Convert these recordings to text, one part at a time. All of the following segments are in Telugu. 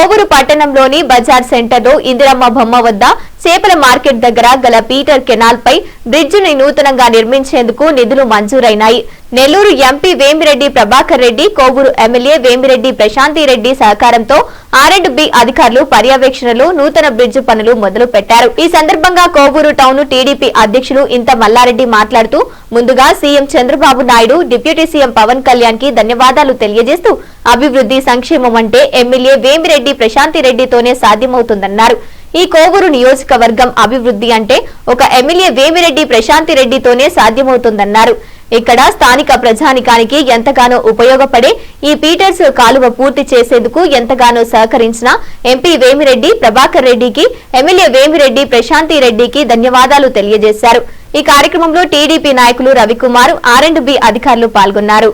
కోవూరు పట్టణంలోని బజార్ సెంటర్లో ఇందిరమ్మ బొమ్మ వద్ద చేపల మార్కెట్ దగ్గర గల పీటర్ కెనాల్ పై బ్రిడ్జిని నూతనంగా నిర్మించేందుకు నిధులు మంజూరైనాయి. నెల్లూరు ఎంపీ వేమిరెడ్డి ప్రభాకర్ రెడ్డి కోవూరు ఎమ్మెల్యే వేమిరెడ్డి ప్రశాంతి రెడ్డి సహకారంతో ఆర్ బి అధికారులు పర్యవేక్షణలో నూతన బ్రిడ్జ్ పనులు మొదలు పెట్టారు ఈ సందర్భంగా కోవూరు టౌన్ టీడీపీ అధ్యక్షులు ఇంత మల్లారెడ్డి మాట్లాడుతూ ముందుగా CM Chandrababu Naidu deputy CM Pavan కళ్యాణ్కి ధన్యవాదాలు తెలియజేస్తూ అభివృద్ధి సంక్షేమం అంటే ఎమ్మెల్యే వేమిరెడ్డి ప్రశాంతి రెడ్డితోనే సాధ్యమవుతుందన్నారు. ఈ కోవూరు నియోజకవర్గం అభివృద్ధి అంటే ఒక ఎమ్మెల్యే వేమిరెడ్డి ప్రశాంతి రెడ్డితోనే సాధ్యమవుతుందన్నారు. ఇక్కడ స్థానిక ప్రజానికానికి ఎంతగానో ఉపయోగపడే ఈ పీటర్స్ కాలువ పూర్తి చేసేందుకు ఎంతగానో సహకరించిన ఎంపీ వేమిరెడ్డి ప్రభాకర్ రెడ్డికి ఎమ్మెల్యే వేమిరెడ్డి ప్రశాంతి రెడ్డికి ధన్యవాదాలు తెలియజేశారు. ఈ కార్యక్రమంలో టీడీపీ నాయకులు రవికుమార్ ఆర్ అండ్ బి అధికారులు పాల్గొన్నారు.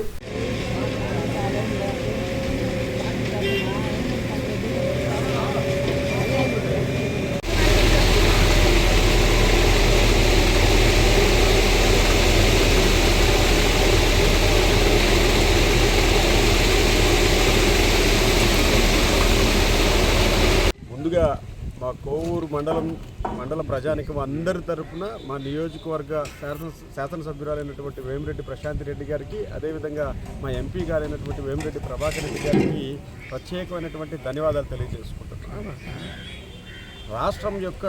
ముందుగా మా కోవూరు మండలం మండల ప్రజానికం అందరి తరఫున మా నియోజకవర్గ శాసన శాసనసభ్యురాలైనటువంటి వేమిరెడ్డి ప్రశాంత్ రెడ్డి గారికి అదేవిధంగా మా ఎంపీ గారైనటువంటి వేమిరెడ్డి ప్రభాకర్ రెడ్డి గారికి ప్రత్యేకమైనటువంటి ధన్యవాదాలు తెలియజేసుకుంటున్నాను. రాష్ట్రం యొక్క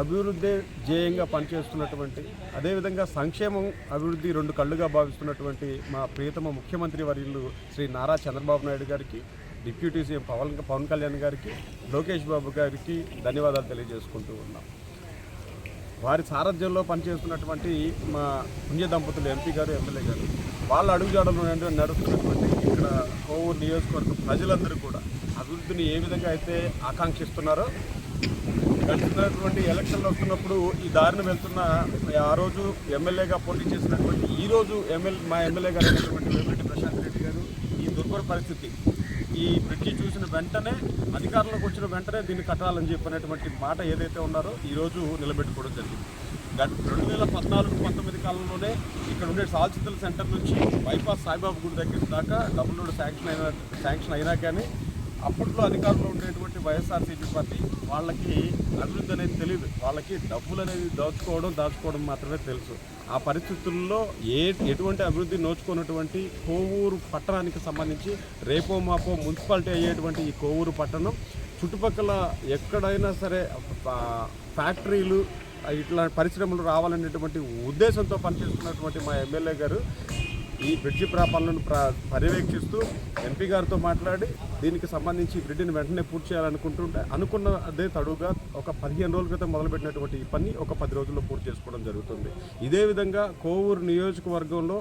అభివృద్ధి ధ్యేయంగా పనిచేస్తున్నటువంటి అదేవిధంగా సంక్షేమం అభివృద్ధి రెండు కళ్ళుగా భావిస్తున్నటువంటి మా ప్రియతమ ముఖ్యమంత్రి వర్యులు శ్రీ నారా చంద్రబాబు నాయుడు గారికి డిప్యూటీ సీఎం పవన్ పవన్ కళ్యాణ్ గారికి లోకేష్ బాబు గారికి ధన్యవాదాలు తెలియజేసుకుంటూ ఉన్నాం. వారి సారథ్యంలో పనిచేస్తున్నటువంటి మా పుణ్య దంపతులు ఎంపీ గారు ఎమ్మెల్యే గారు వాళ్ళ అడుగుజాడలు నడుస్తున్నటువంటి ఇక్కడ కోవూరు నియోజకవర్గం ప్రజలందరూ కూడా అభివృద్ధిని ఏ విధంగా అయితే ఆకాంక్షిస్తున్నారో గడిచినటువంటి ఎలక్షన్లు వస్తున్నప్పుడు ఈ దారిని వెళ్తున్న ఆ రోజు ఎమ్మెల్యేగా పోటీ చేసినటువంటి ఈ రోజు ఎమ్మెల్యే మా ఎమ్మెల్యే గారు అయినటువంటి వేమిరెడ్డి ప్రశాంత్ రెడ్డి గారు ఈ దుర్భర పరిస్థితి ఈ బ్రిడ్జి చూసిన వెంటనే అధికారంలోకి వచ్చిన వెంటనే దీన్ని కట్టాలని చెప్పినటువంటి మాట ఏదైతే ఉన్నారో ఈరోజు నిలబెట్టుకోవడం జరిగింది. రెండు వేల పద్నాలుగు పంతొమ్మిది కాలంలోనే ఇక్కడ ఉండే సాల్చితల సెంటర్ నుంచి బైపాస్ సాయిబాబు గుడి దగ్గర దాకా డబుల్ శాంక్షన్ అయిన శాంక్షన్ అయినా కానీ అప్పట్లో అధికారంలో ఉండేటువంటి వైఎస్ఆర్సీపీ పార్టీ వాళ్ళకి అభివృద్ధి అనేది తెలియదు వాళ్ళకి డబ్బులు అనేది దాచుకోవడం దాచుకోవడం మాత్రమే తెలుసు. ఆ పరిస్థితుల్లో ఏ ఎటువంటి అభివృద్ధి నోచుకున్నటువంటి కోవూరు పట్టణానికి సంబంధించి రేపో మాపో మున్సిపాలిటీ అయ్యేటువంటి ఈ కోవూరు పట్టణం చుట్టుపక్కల ఎక్కడైనా సరే ఫ్యాక్టరీలు ఇట్లా పరిశ్రమలు రావాలనేటువంటి ఉద్దేశంతో పనిచేస్తున్నటువంటి మా ఎమ్మెల్యే గారు ఈ బ్రిడ్జి ప్రాపాలను ప్ర పర్యవేక్షిస్తూ ఎంపీ గారితో మాట్లాడి దీనికి సంబంధించి ఈ బ్రిడ్జిని వెంటనే పూర్తి చేయాలనుకుంటుంటే అనుకున్న అదే తడుగా ఒక పదిహేను రోజుల క్రితం మొదలుపెట్టినటువంటి ఈ పని ఒక పది రోజుల్లో పూర్తి చేసుకోవడం జరుగుతుంది. ఇదే విధంగా కోవూరు నియోజకవర్గంలో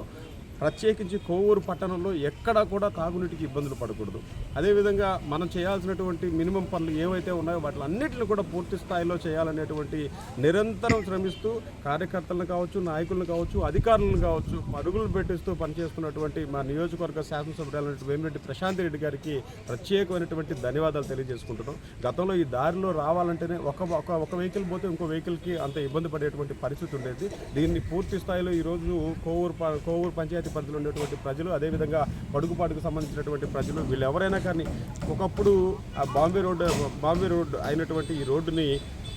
ప్రత్యేకించి కోవూరు పట్టణంలో ఎక్కడా కూడా తాగునీటికి ఇబ్బందులు పడకూడదు. అదేవిధంగా మనం చేయాల్సినటువంటి మినిమం పనులు ఏవైతే ఉన్నాయో వాటి అన్నింటిని కూడా పూర్తి స్థాయిలో చేయాలనేటువంటి నిరంతరం శ్రమిస్తూ కార్యకర్తలను కావచ్చు నాయకులను కావచ్చు అధికారులను కావచ్చు పరుగులు పెట్టిస్తూ పనిచేస్తున్నటువంటి మా నియోజకవర్గ శాసనసభ్యులైనటువంటి వేమిరెడ్డి ప్రశాంత్ రెడ్డి గారికి ప్రత్యేకమైనటువంటి ధన్యవాదాలు తెలియజేసుకుంటున్నాం. గతంలో ఈ దారిలో రావాలంటేనే ఒక ఒక ఒక వెహికల్ పోతే ఇంకో వెహికల్కి అంత ఇబ్బంది పడేటువంటి పరిస్థితి ఉండేది. దీన్ని పూర్తి స్థాయిలో ఈరోజు కోవూరు ప- కోవూరు పంచాయతీ పరిధిలో ఉండేటువంటి ప్రజలు అదేవిధంగా పడుగుపాటుకు సంబంధించినటువంటి ప్రజలు వీళ్ళు ఎవరైనా కానీ ఒకప్పుడు ఆ బాంబే రోడ్డు బాంబే రోడ్డు అయినటువంటి ఈ రోడ్డుని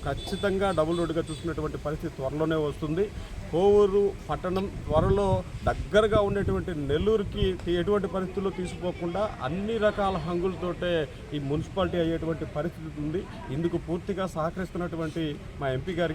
ఖచ్చితంగా డబుల్ రోడ్డుగా చూసుకునేటువంటి పరిస్థితి త్వరలోనే వస్తుంది. కోవూరు పట్టణం త్వరలో దగ్గరగా ఉండేటువంటి నెల్లూరుకి ఎటువంటి పరిస్థితుల్లో తీసుకోకుండా అన్ని రకాల హంగులతోటే ఈ మున్సిపాలిటీ అయ్యేటువంటి పరిస్థితి ఉంది. ఇందుకు పూర్తిగా సహకరిస్తున్నటువంటి మా ఎంపీ గారికి